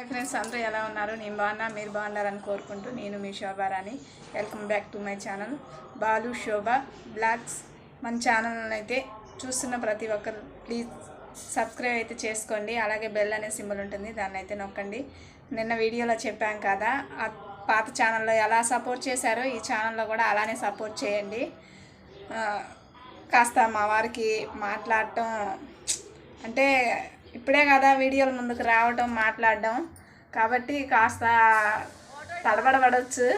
Hi friends అందరూ ఎలా ఉన్నారు? నేను బాగున్నా మీరు బాగున్నారని కోరుకుంటూ నేను మీ Shobharani welcome back to my channel Balu Shobha blogs మన ఛానల్ అయితే చూస్తున్న ప్రతి ఒక్కరు ప్లీజ్ సబ్స్క్రైబ్ అయితే చేసుకోండి. అలాగే బెల్ అనే సింబల్ ఉంటుంది దాన్ని అయితే నొక్కండి. నిన్న వీడియోలో చెప్పాం కదా ఆ పాత ఛానల్లో ఎలా సపోర్ట్ చేశారో ఈ ఛానల్లో కూడా అలానే సపోర్ట్ చేయండి. కాస్త మా వారికి మాట్లాడటం అంటే ఇప్పుడే కదా వీడియోల ముందుకు రావడం మాట్లాడడం. కాబట్టి కాస్త తడబడబడవచ్చు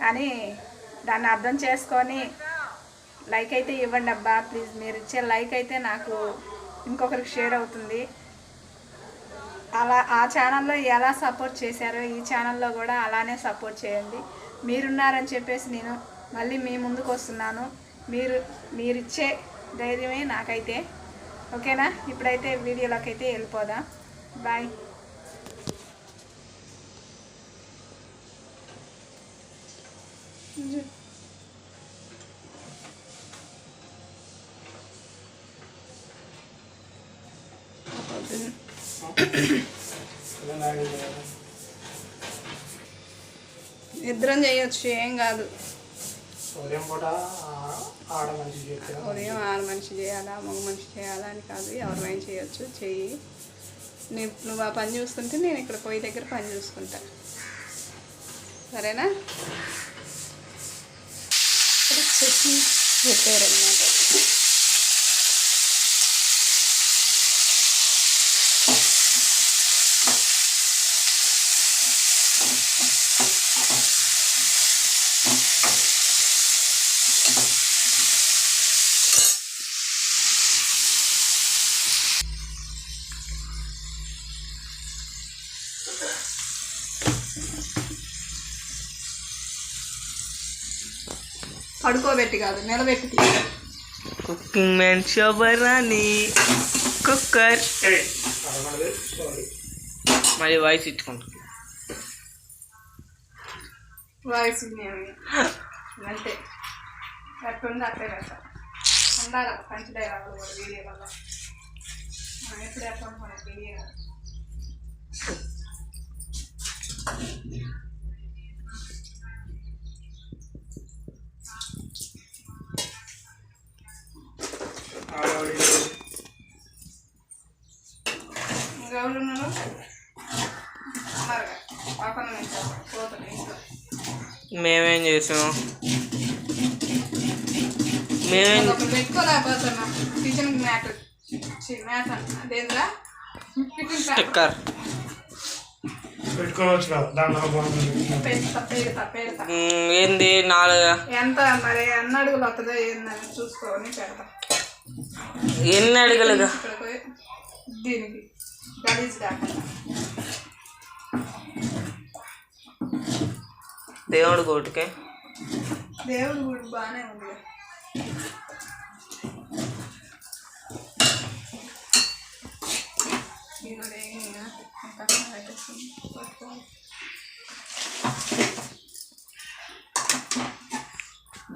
కానీ దాన్ని అర్థం చేసుకొని లైక్ అయితే ఇవ్వండి అబ్బా ప్లీజ్. మీరు ఇచ్చే లైక్ అయితే నాకు ఇంకొకరికి షేర్ అవుతుంది. అలా ఆ ఛానల్లో ఎలా సపోర్ట్ చేశారో ఈ ఛానల్లో కూడా అలానే సపోర్ట్ చేయండి. మీరున్నారని చెప్పేసి నేను మళ్ళీ మీ ముందుకు వస్తున్నాను. మీరు మీరిచ్చే ధైర్యమే నాకైతే ఓకేనా? ఇప్పుడైతే వీడియోలోకి అయితే వెళ్ళిపోదాం. బాయ్ ఇద్దరం చేయొచ్చు ఏం కాదు. ఉదయం పూట ఆడ ఉదయం ఆరు మనిషి చేయాలా మగ మనిషి చేయాలా అని కాదు ఎవరైనా చేయొచ్చు చెయ్యి. నీ నువ్వు ఆ పని చూస్తుంటే నేను ఇక్కడ పొయ్యి దగ్గర పని చూసుకుంటా. సరేనా? ఇక్కడ చట్నీ పెట్టారనమాట పడుకోబెట్టి కాదు నిలబెట్టి. Cooking man Shobharani cooker. మళ్ళీ వాయిస్ ఇచ్చుకుంటుంది వాయిస్ అంతే. ఎట్లుంది అట్లే పెడతా. ఉండాలి డైలాగులు కూడా వీడియో వల్ల. ఎప్పుడు ఎట్లా ఉంటుంది ఎవరు ఉన్నారు ఉన్నారుగా ఇంట్లో మేమేం చేసాం? మేమేం ఒకరు పెట్టుకోలేకపోతున్నా కిచెన్ మ్యాట్ మ్యాట్ అదేంద్రా కిచెన్ స్టిక్కర్. పెట్టుకోవచ్చు కదా దాంట్లో బాగుంటుంది పెడతా పెడతా పెడతా మ్, ఏంది నాలుగు? ఎంత మరి? ఎన్ని అడుగులు వస్తుందో ఏందని చూసుకొని పెడతా. ఎన్ని అడుగులుగా ఇక్కడికి దీనికి గలీజ్ కాకుండా దేవుడు కోటికే దేవుడు గుడి బాగానే ఉంది ఈరోజు ఏం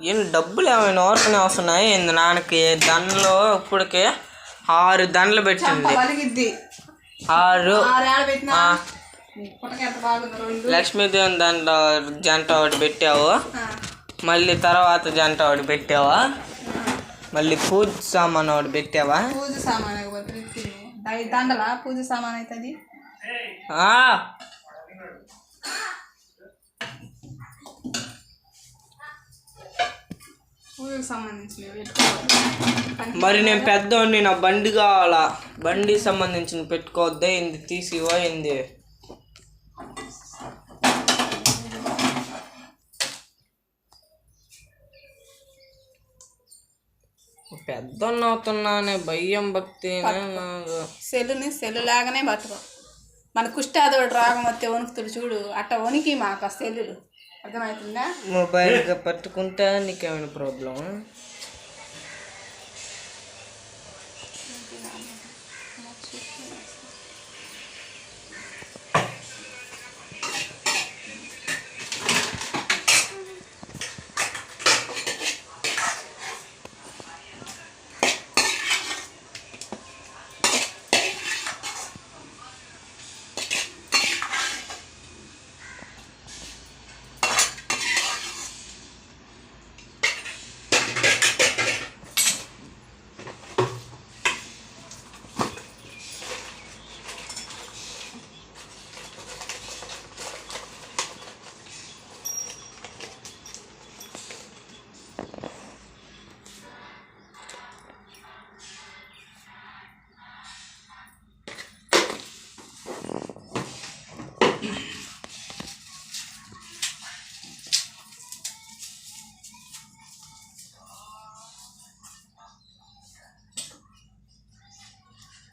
ఏం డబ్బులు ఏమైనా ఓరకనే వస్తున్నాయి ఏంది? నాన్నకి దండలో ఇప్పటికే ఆరు దండలు పెట్టింది. ఆరు. ఆరేళ్ళ పెట్టినా? ఆ. పుట్టక ఎంత బాగుంది రెండు. లక్ష్మీదేవి దాంట్లో జంట ఒకటి పెట్టావు. మళ్ళీ తర్వాత జంట ఒకటి పెట్టావా. మళ్ళీ పూజ సామాన్ ఒకటి పెట్టావా? పూజ సామాన్ దండలా? పూజ సామాన్ అవుతుంది ఆ, పూజకు సంబంధించినవి పెట్టుకోవాలి మరి నేను పెద్దోడిని నా బండి కావాలా? బండి సంబంధించిన పెట్టుకోవద్దే ఇంది తీసివో ఏంది? పెద్దోన్న అవుతున్నానే భయం భక్తి. సెల్లుని సెల్లు లాగానే పట్టుకో మన కుష్టాదోడు రాగం వస్తే వణుకుతుడు చూడు అట్ట వణికి మాకు ఆ సెల్లులు. అర్థమవుతుందా? మొబైల్గా పట్టుకుంటా నీకేమైనా ప్రాబ్లం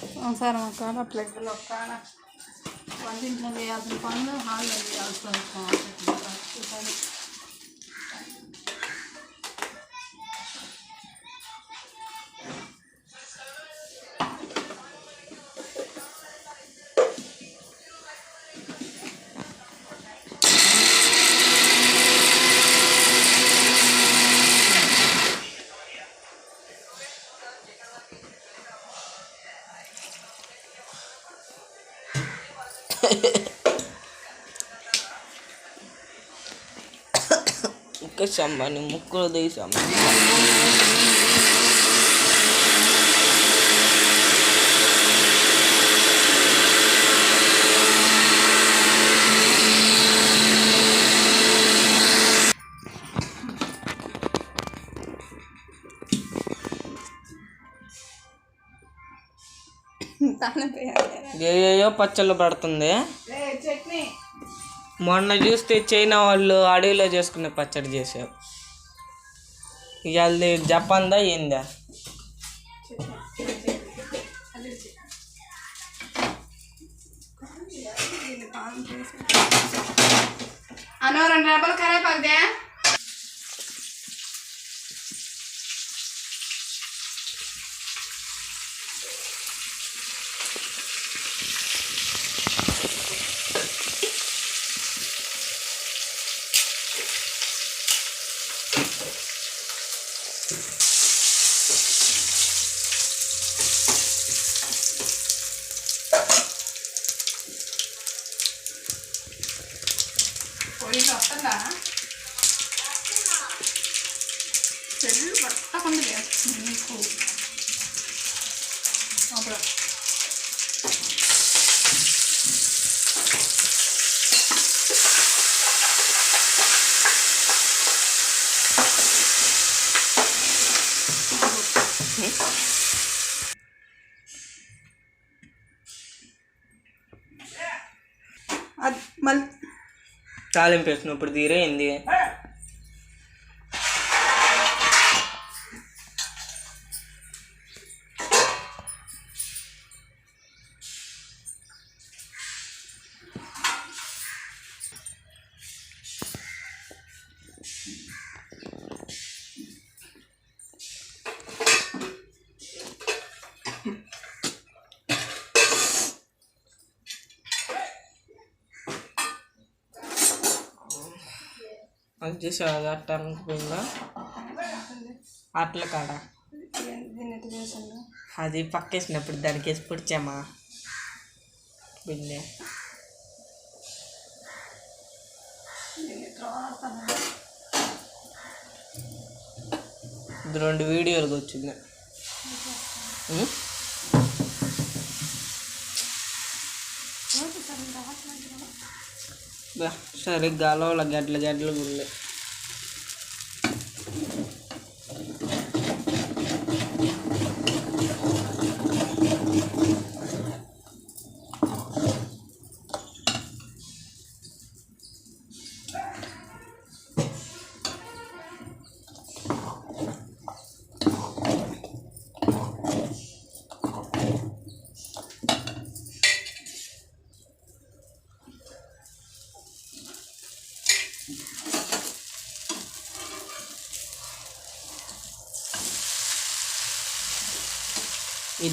ಸಂಸಾರ ಮಕ್ಕಳ ಪ್ಲೇಸಲ್ಲಿ ಹೋಗ್ತಾಳ. ಒಂದಿನ ಮುಂದೆ ಅದನ್ನ ಬಂದು ಹಾಲಲ್ಲಿ ಅಳಿಸ್ಬೇಕು ఇంకా సమ్మని ముక్కులు తీసాం ఏయో పచ్చళ్ళు పడుతుంది. మొన్న చూస్తే చైనా వాళ్ళు అడవిలో చేసుకునే పచ్చడి చేశారు. ఇవాళ జపాన్దా ఏందా? అన్న రెండు డబ్బులు కరేపాకుదే పొడి వస్తుందా చెల్లు పట్టకుండా చేస్తుంది నీకు అప్పుడు అది మళ్ళీ తాలింపు వేసినప్పుడు తీరైంది మంచి చదవటానికి పోయిందా అట్ల కాడ? అది పక్కేసినప్పుడు దానికి వేసి పొడిచామా? బిన్నె ఇది రెండు వీడియోలకు వచ్చింది. సరిగ్గా అలవల గడ్ల గడ్లు ఉంది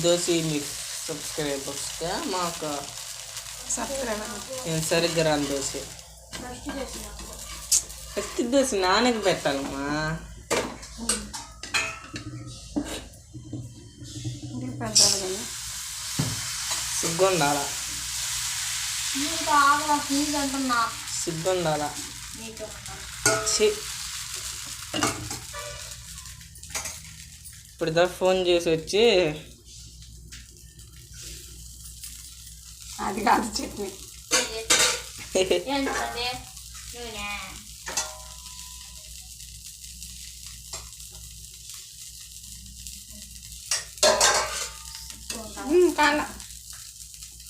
దోశ మీ సబ్స్క్రైబర్స్గా మాకు నేను సరిగ్గా రాని దోశ. ప్రతి దోశ నాన్నకి పెట్టాలమ్మా. సిగ్గుండాల? సిగ్గుండాల? ఇప్పుడు దా ఫోన్ చేసి వచ్చి అది కాదు చట్నీ. కాల.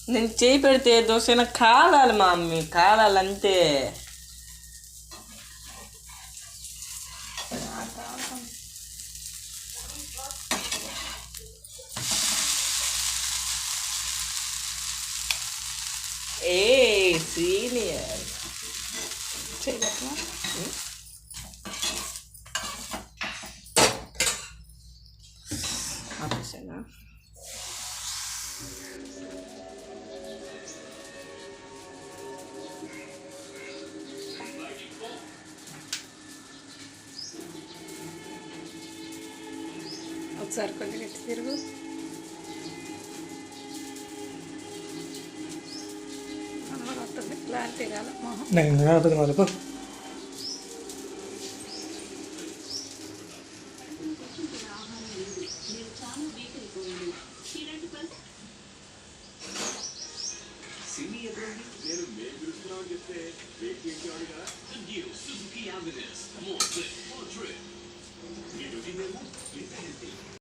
నేను చేయి పెడితే దోశ కాలాలి మా మమ్మీ కాలాలి Ey senior. Şey bakma. Arkadaşlar. Церковь, где-то వస్తుంది క్లారిటీ కాదు మొహం నేను కాదు మరి పో.